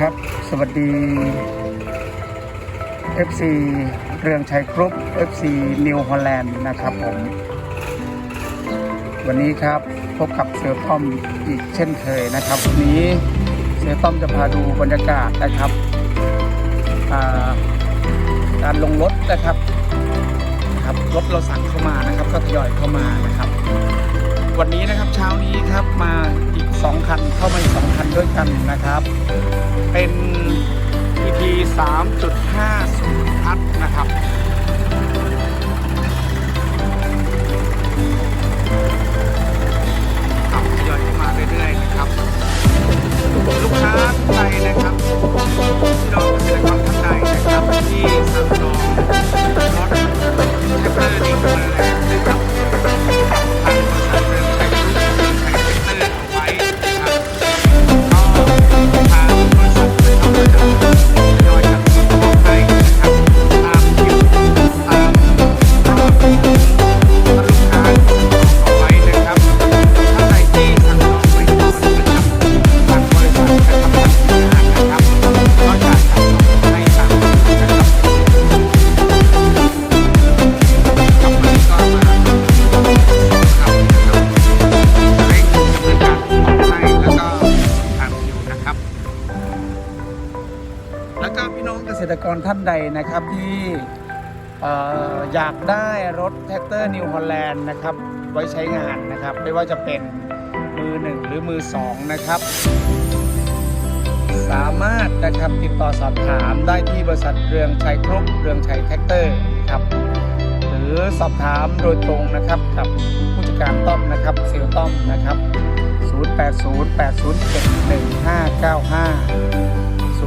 ครับ สวัสดี FC เรืองชัยกรุ๊ป FC นิวฮอลแลนด์นะครับผม วันนี้ครับพบกับเสือต้อมอีกเช่นเคยนะครับวันนี้เสือต้อมจะพาดูบรรยากาศนะครับการลงรถนะครับครับรถเราสั่งเข้ามานะครับ ก็ทยอยเข้ามานะครับ วันนี้นะครับเช้านี้ครับมาอีก 2 คันเข้ามาอีก2คันด้วย กันนะครับ เป็น EP 3.50 ษตรกรท่านใดนะครับที่อ่อยากได้รถแท็กเตอร์นิวฮอลแลนด์นะครับไว้ใช้งานนะครับ ไม่ว่าจะเป็นมือหนึ่งหรือมือสองนะครับ สามารถนะครับติดต่อสอบถามได้ที่บริษัทเรืองชัยครบเรืองชัยแท็กเตอร์นะครับหรือสอบถามโดยตรงนะครับกับผู้จัดการต้อมนะครับเซลต้อมนะครับ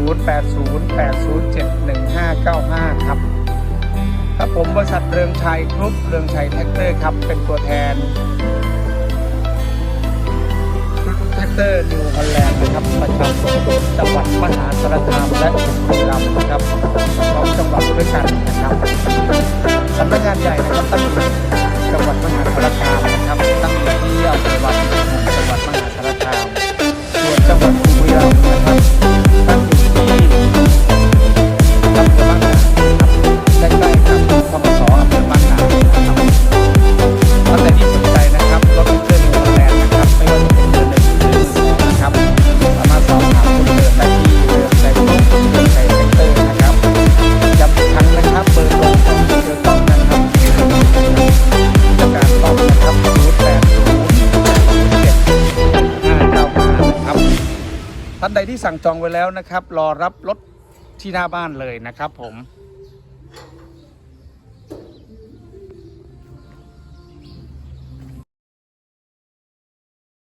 0808071595 ครับครับผมบริษัทเรืองชัยกรุ๊ปเรืองชัยแท็กเตอร์ครับ เป็นตัวแทนแท็กเตอร์นิวฮอลแลนด์นะครับประจำจังหวัดมหาสารคามและบุรีรัมย์านใดที่สั่งจองไว้แล้วนะครับ รอรับรถที่หน้าบ้านเลยนะครับผม